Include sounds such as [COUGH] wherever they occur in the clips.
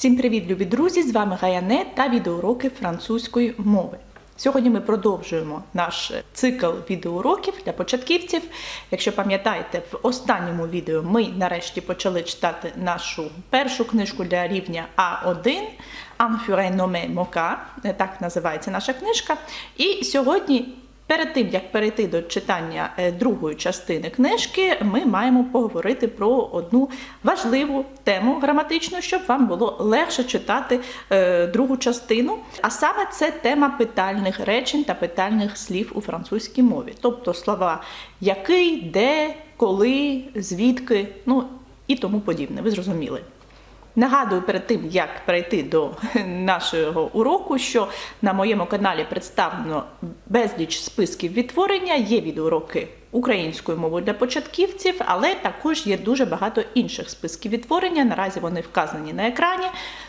Всім привіт, любі друзі! З вами Гаяне та відеоуроки французької мови. Сьогодні ми продовжуємо наш цикл відеоуроків для початківців. Якщо пам'ятаєте, в останньому відео ми нарешті почали читати нашу першу книжку для рівня А1 Анфюре Номе Мока, так називається наша книжка. І сьогодні Перед тим як перейти до читання е, другої частини книжки, ми маємо поговорити про одну важливу тему граматичну, щоб вам було легше читати е, другу частину. А саме це тема питальних речень та питальних слів у французькій мові, тобто слова який, де, коли, звідки, ну і тому подібне. Ви зрозуміли. Нагадую перед тим, як перейти до [LAUGHS] нашого уроку, що на моєму каналі представлено безліч списків відтворення, є відеоуроки українською мовою для початківців, але також є дуже багато інших списків відтворення. Наразі вони вказані на екрані.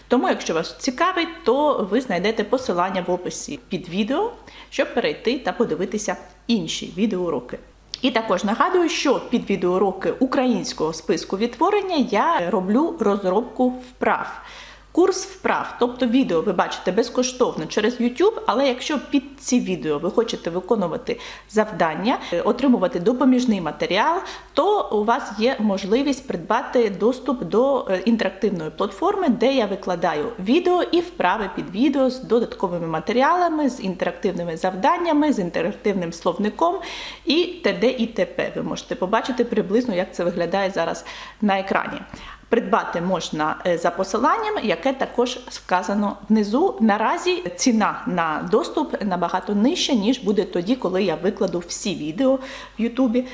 Тому, якщо вас цікавить, то ви знайдете посилання в описі під відео, щоб перейти та подивитися інші відеоуроки. І також нагадую, що під відеоуроки українського списку відтворення я роблю розробку вправ. Курс вправ, тобто відео ви бачите безкоштовно через YouTube, але якщо під ці відео ви хочете виконувати завдання, е, отримувати допоміжний матеріал, то у вас є можливість придбати доступ до е, інтерактивної платформи, де я викладаю відео і вправи під відео з додатковими матеріалами, з інтерактивними завданнями, з інтерактивним словником і т.д. і т.п. Ви можете побачити приблизно, як це виглядає зараз на екрані. Придбати можна е, за посиланням, яке також вказано внизу. Наразі ціна на доступ набагато нижча, ніж буде тоді, коли я викладу всі відео в Ютубі.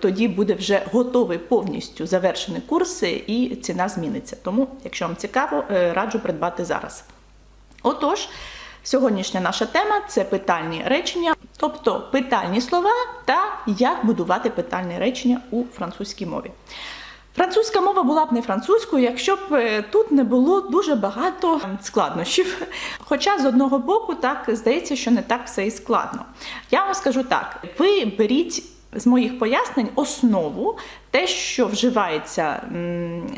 Тоді буде вже готовий повністю завершений курс, і ціна зміниться. Тому, якщо вам цікаво, е, раджу придбати зараз. Отож, сьогоднішня наша тема це питальні речення, тобто питальні слова та як будувати питальні речення у французькій мові. Французька мова була б не французькою, якщо б е, тут не було дуже багато складнощів. [LAUGHS] Хоча з одного боку, так здається, що не так все і складно. Я вам скажу так: ви беріть. З моїх пояснень основу, те, що вживається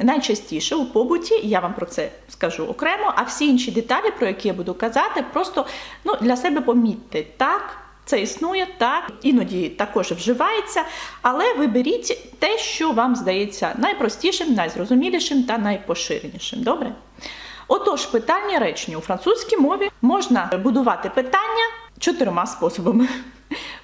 найчастіше у побуті, я вам про це скажу окремо, а всі інші деталі, про які я буду казати, просто ну, для себе помітьте так. Це існує так, іноді також вживається, але виберіть те, що вам здається найпростішим, найзрозумілішим та найпоширенішим. Добре? Отож, питання речення у французькій мові можна будувати питання чотирма способами.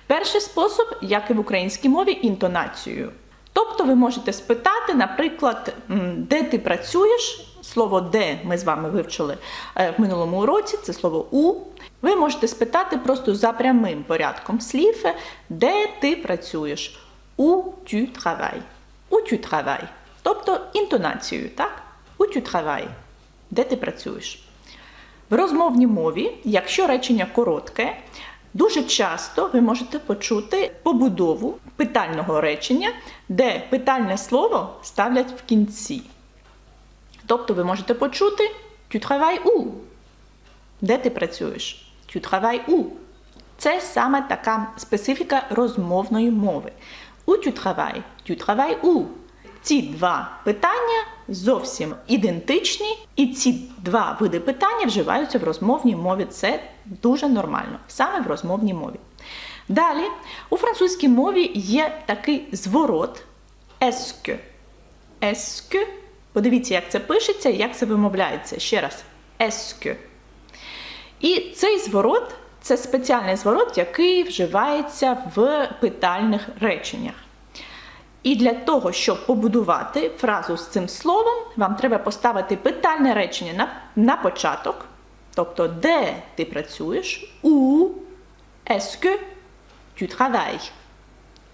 Перший спосіб, як і в українській мові, інтонацією. Тобто ви можете спитати, наприклад, де ти працюєш? Слово де ми з вами вивчили е, в минулому уроці, це слово у. Ви можете спитати просто за прямим порядком слів, де ти працюєш. У tu travailles. У tu travailles. Тобто інтонацією, так? У tu travailles. Де ти працюєш? В розмовній мові, якщо речення коротке, дуже часто ви можете почути побудову питального речення, де питальне слово ставлять в кінці. Тобто ви можете почути tu travailles où? Де ти працюєш? Tu travailles où? Це саме така специфіка розмовної мови. У tu travailles? Tu travailles où? Ці два питання зовсім ідентичні, і ці два види питання вживаються в розмовній мові. Це дуже нормально, саме в розмовній мові. Далі, у французькій мові є такий зворот est-ce. Est-ce. Подивіться, як це пишеться, як це вимовляється. Ще раз. Est-ce. І цей зворот це спеціальний зворот, який вживається в питальних реченнях. І для того, щоб побудувати фразу з цим словом, вам треба поставити питальне речення на, на початок. Тобто, де ти працюєш? У tu travailles?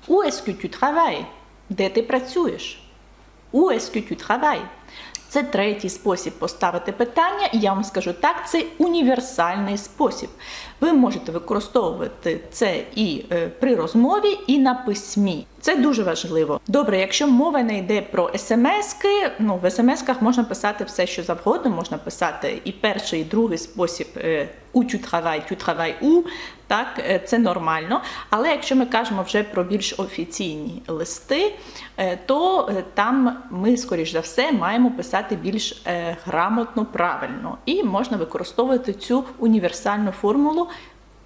У tu travailles? Де ти працюєш? У tu travailles? Це третій спосіб поставити питання, і я вам скажу так, це універсальний спосіб. Ви можете використовувати це і е, при розмові, і на письмі. Це дуже важливо. Добре, якщо мова не йде про смски, ну в смсках можна писати все, що завгодно, можна писати і перший, і другий спосіб у tu travailles у, Так, е, це нормально. Але якщо ми кажемо вже про більш офіційні листи, е, то е, там ми, скоріш за все, маємо писати більш грамотно, правильно. І можна використовувати цю універсальну формулу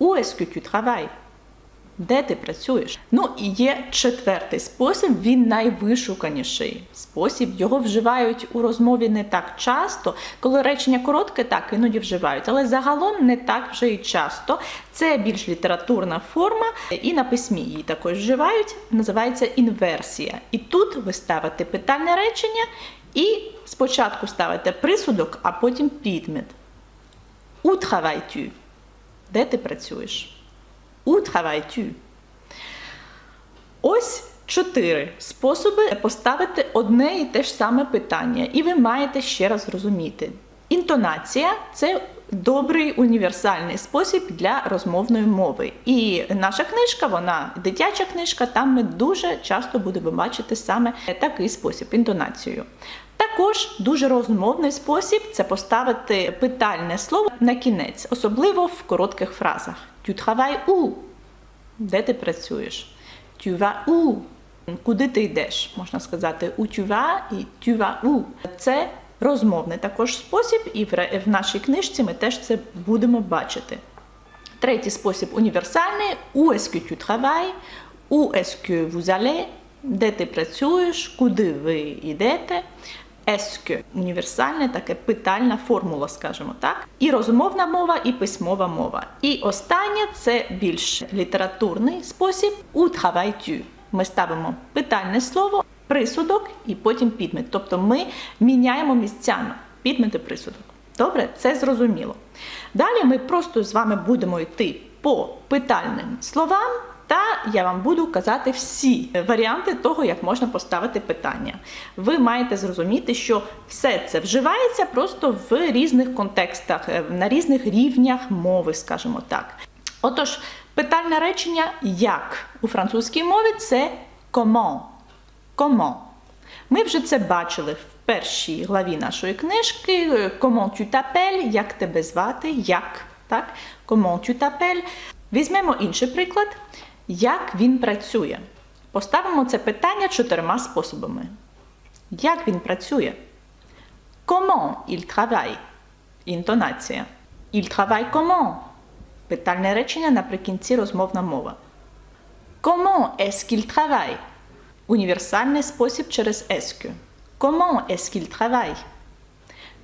«Où est-ce que tu travailles?» Де ти працюєш? Ну і є четвертий спосіб, він найвишуканіший спосіб. Його вживають у розмові не так часто. Коли речення коротке, так іноді вживають, але загалом не так вже і часто. Це більш літературна форма, і на письмі її також вживають. Називається інверсія. І тут ви ставите питальне речення, і спочатку ставите присудок, а потім підмет. Travailles-tu? Де ти працюєш? Travailles-tu? Ось чотири способи поставити одне і те ж саме питання, і ви маєте ще раз зрозуміти. Інтонація це добрий універсальний спосіб для розмовної мови. І наша книжка, вона дитяча книжка, там ми дуже часто будемо бачити саме такий спосіб інтонацію. Також дуже розмовний спосіб це поставити питальне слово на кінець, особливо в коротких фразах. Tu travailles où? Де ти працюєш? Tu vas où? Куди ти йдеш? Можна сказати tu vas і où. Це розмовний також спосіб, і в нашій книжці ми теж це будемо бачити. Третій спосіб універсальний où est-ce que tu travailles? Où est-ce que vous allez? Де ти працюєш, куди ви йдете? Est-ce – універсальне таке питальна формула, скажімо так. І розмовна мова, і письмова мова. І останнє це більш літературний спосіб travailles-tu? Ми ставимо питальне слово, присудок і потім підмет. Тобто ми міняємо місцями підмет і присудок. Добре, це зрозуміло. Далі ми просто з вами будемо йти по питальним словам, та я вам буду казати всі варіанти того, як можна поставити питання. Ви маєте зрозуміти, що все це вживається просто в різних контекстах, е, на різних рівнях мови, скажімо так. Отож, питальне речення як у французькій мові це comment. Comment. Ми вже це бачили в першій главі нашої книжки. Comment tu t'appelles, як тебе звати, як. Так? Comment tu t'appelles. Візьмемо інший приклад. Як він працює? Поставимо це питання чотирма способами. Як він працює? Comment il travaille? Інтонація. Il travaille comment? Питальне речення наприкінці розмовна мова. Comment est-ce qu'il travaille? Універсальний спосіб через que. Comment est-ce qu'il travaille?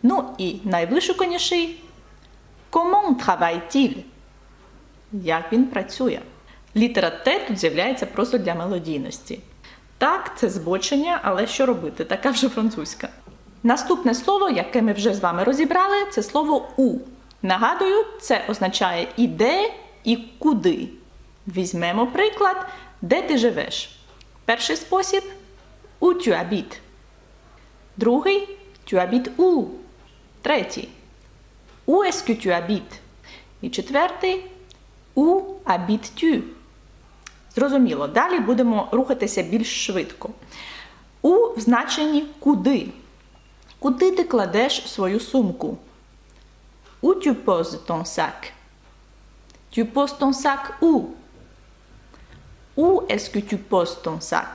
Ну і найвишуканіший Comment travaille-t-il? Як він працює? Літера Т тут з'являється просто для мелодійності. Так, це збочення, але що робити? Така вже французька. Наступне слово, яке ми вже з вами розібрали, це слово у. Нагадую, це означає і де, і куди. Візьмемо приклад, де ти живеш. Перший спосіб tu habites. Другий habites où. Третій que tu habites. І четвертий où habites-tu. Зрозуміло, далі будемо рухатися більш швидко. У значенні куди. Куди ти кладеш свою сумку? Où tu poses ton sac? Tu poses ton sac où? Où est-ce que tu poses ton sac?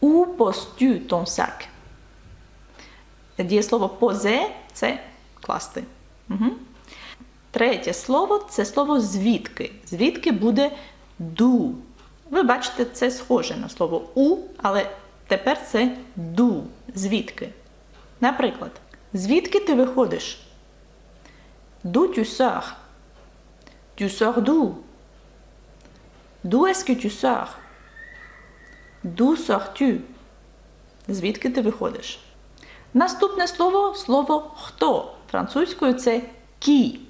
Où poses-tu ton sac? Дієслово позе це класти. Угу. Третє слово це слово звідки. Звідки буде ду. Ви бачите, це схоже на слово у, але тепер це ду. Звідки? Наприклад, звідки ти виходиш? D'où tu sors? Tu sors d'où? D'où est-ce que tu sors? D'où sors-tu? Звідки ти виходиш? Наступне слово слово хто. Французькою це кі.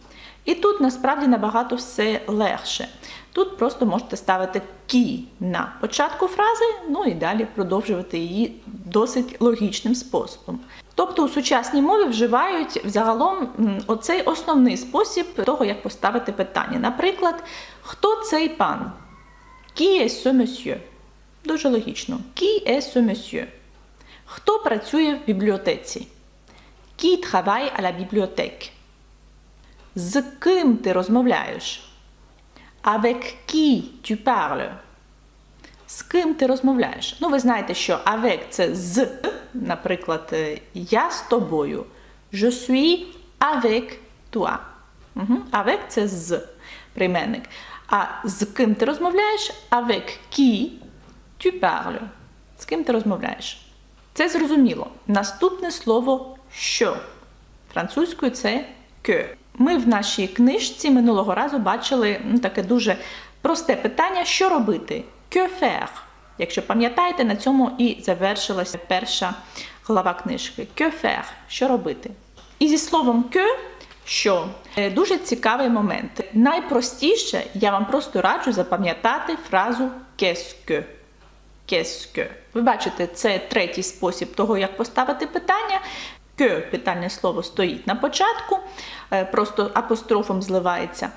І тут насправді набагато все легше. Тут просто можете ставити кі на початку фрази, ну і далі продовжувати її досить логічним способом. Тобто у сучасній мові вживають загалом м, оцей основний спосіб того, як поставити питання. Наприклад, хто цей пан? Est ce monsieur? Дуже логічно. Est ce monsieur? Хто працює в бібліотеці? Qui travaille à la bibliothèque? З ким ти розмовляєш? Avec qui tu parles? З ким ти розмовляєш? Ну, ви знаєте, що avec – це з, наприклад, я з тобою. Je suis avec toi. Угу. Avec – це з прийменник. А з ким ти розмовляєш? Avec qui tu parles. З ким ти розмовляєш? Це зрозуміло. Наступне слово що. Французькою це que. Ми в нашій книжці минулого разу бачили ну, таке дуже просте питання: що робити? Que faire? Якщо пам'ятаєте, на цьому і завершилася перша глава книжки. Que faire? Що робити? І зі словом que, що е, дуже цікавий момент. Найпростіше я вам просто раджу запам'ятати фразу qu'est-ce que. Que? Ви бачите, це третій спосіб того, як поставити питання. Que питальне слово стоїть на початку, е, просто апострофом зливається.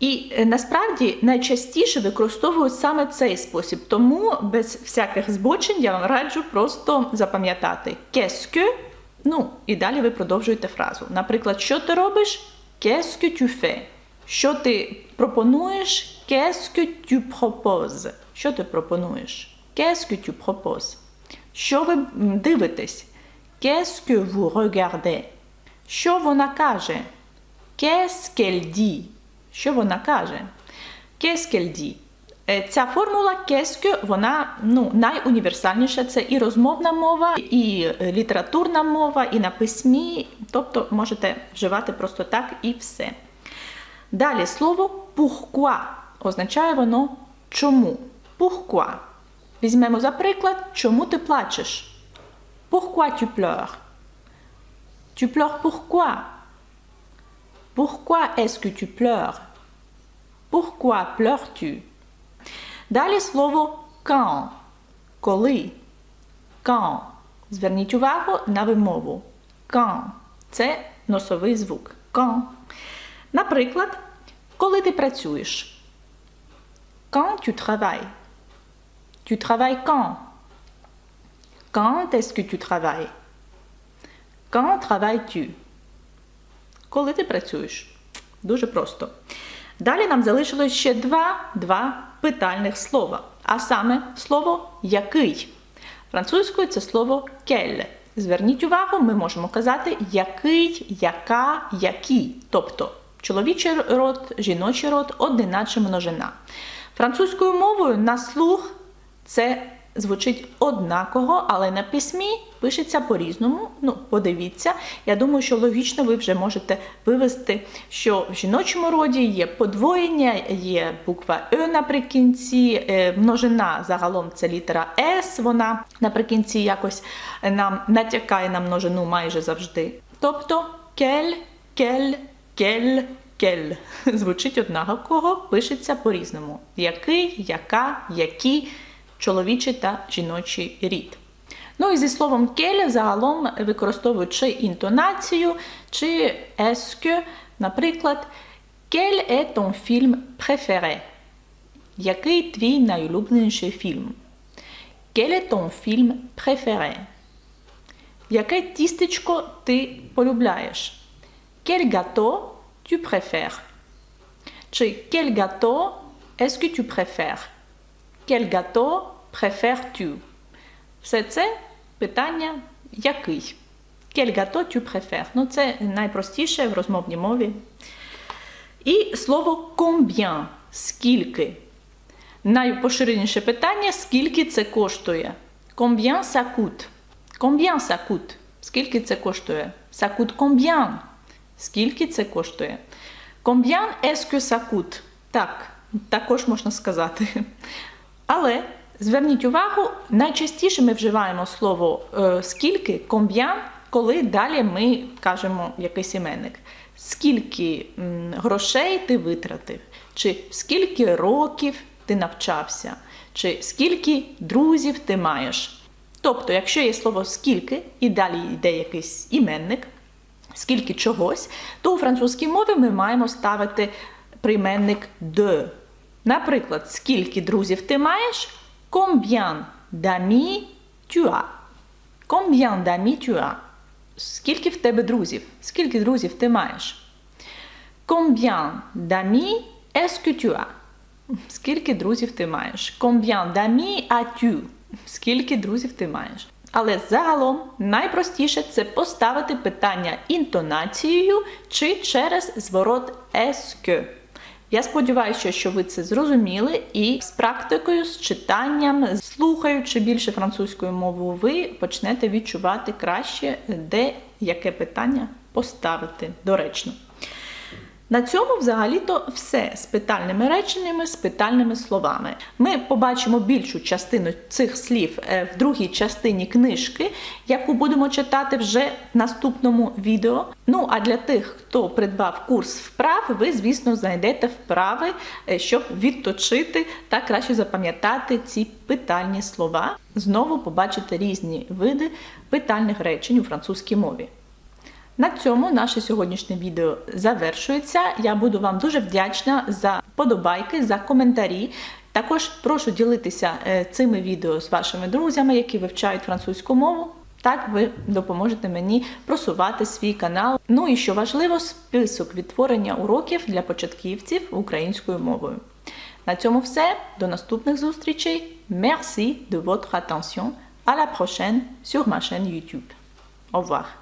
І е, насправді найчастіше використовують саме цей спосіб, тому без всяких збочень я вам раджу просто запам'ятати qu'est-ce ну і далі ви продовжуєте фразу. Наприклад, що ти робиш? Tu fais? Що ти пропонуєш? Qu'est-ce que? Що ти пропонуєш? Qu'est-ce que? Що ви дивитесь? Qu'est-ce que vous regardez? Що вона каже? Qu'est-ce qu'elle dit? Що вона каже? Qu'est-ce qu'elle dit? Ця формула qu'est-ce que, вона ну, найуніверсальніша. Це і розмовна мова, і літературна мова, і на письмі. Тобто можете вживати просто так і все. Далі слово pourquoi означає воно чому. Pourquoi. Візьмемо за приклад, чому ти плачеш. Pourquoi tu pleures? Tu pleures pourquoi? Pourquoi est-ce que tu pleures? Pourquoi pleures-tu? Далі слово quand. Коли. Quand. Зверніть увагу на вимову. Quand. Це носовий звук. Quand. Наприклад, коли ти працюєш. Quand tu travailles. Tu travailles quand? Quand est-ce que tu travailles? Quand travailles-tu? Коли ти працюєш? Дуже просто. Далі нам залишилось ще два, два питальних слова. А саме слово який. Французькою це слово quel. Зверніть увагу, ми можемо казати який, яка, які. Тобто чоловічий род, жіночий род, однина чи множина. Французькою мовою на слух це звучить однаково, але на письмі пишеться по-різному. Ну, подивіться. Я думаю, що логічно ви вже можете вивести, що в жіночому роді є подвоєння, є буква Е наприкінці, множина загалом це літера С, вона наприкінці якось нам натякає на множину майже завжди. Тобто кель, кель, кель. Кель звучить однаково, пишеться по-різному. Який, яка, які, чоловічий та жіночий рід. Ну і зі словом кель загалом використовують чи інтонацію, чи еске, наприклад, Quel est ton film préféré? Який твій найулюбленіший фільм? Quel est ton film préféré? Яке тістечко ти полюбляєш? Quel gâteau tu préfères? Чи quel gâteau est-ce que tu préfères? Quel gâteau préfères-tu? Все це питання який. Quel gâteau tu préfères? Ну, це найпростіше в розмовній мові. І слово combien – скільки. Найпоширеніше питання скільки це коштує. Combien ça coûte? Combien ça coûte? Скільки це коштує? Ça coûte combien? Скільки це коштує? Combien est-ce que ça coûte? Так, також можна сказати. Але зверніть увагу, найчастіше ми вживаємо слово е, скільки, combien, коли далі ми кажемо якийсь іменник. Скільки грошей ти витратив, чи скільки років ти навчався, чи скільки друзів ти маєш. Тобто, якщо є слово скільки, і далі йде якийсь іменник, скільки чогось, то у французькій мові ми маємо ставити прийменник de. Наприклад, скільки друзів ти маєш? Combien d'amis tu as? Combien d'amis tu as? Скільки в тебе друзів? Скільки друзів ти маєш? Combien d'amis est-ce que tu as? Скільки друзів ти маєш? Combien d'amis as-tu? Скільки друзів ти маєш? Але загалом найпростіше це поставити питання інтонацією чи через зворот que. Я сподіваюся, що ви це зрозуміли, і з практикою, з читанням, слухаючи більше французькою мовою, ви почнете відчувати краще, де яке питання поставити доречно. На цьому взагалі-то все з питальними реченнями, з питальними словами. Ми побачимо більшу частину цих слів е, в другій частині книжки, яку будемо читати вже в наступному відео. Ну а для тих, хто придбав курс вправ, ви, звісно, знайдете вправи, е, щоб відточити та краще запам'ятати ці питальні слова. Знову побачите різні види питальних речень у французькій мові. На цьому наше сьогоднішнє відео завершується. Я буду вам дуже вдячна за вподобайки, за коментарі. Також прошу ділитися е, цими відео з вашими друзями, які вивчають французьку мову. Так ви допоможете мені просувати свій канал. Ну і що важливо, список відтворення уроків для початківців українською мовою. На цьому все. До наступних зустрічей. Merci de votre attention. À la prochaine sur ma chaîne YouTube. Au revoir.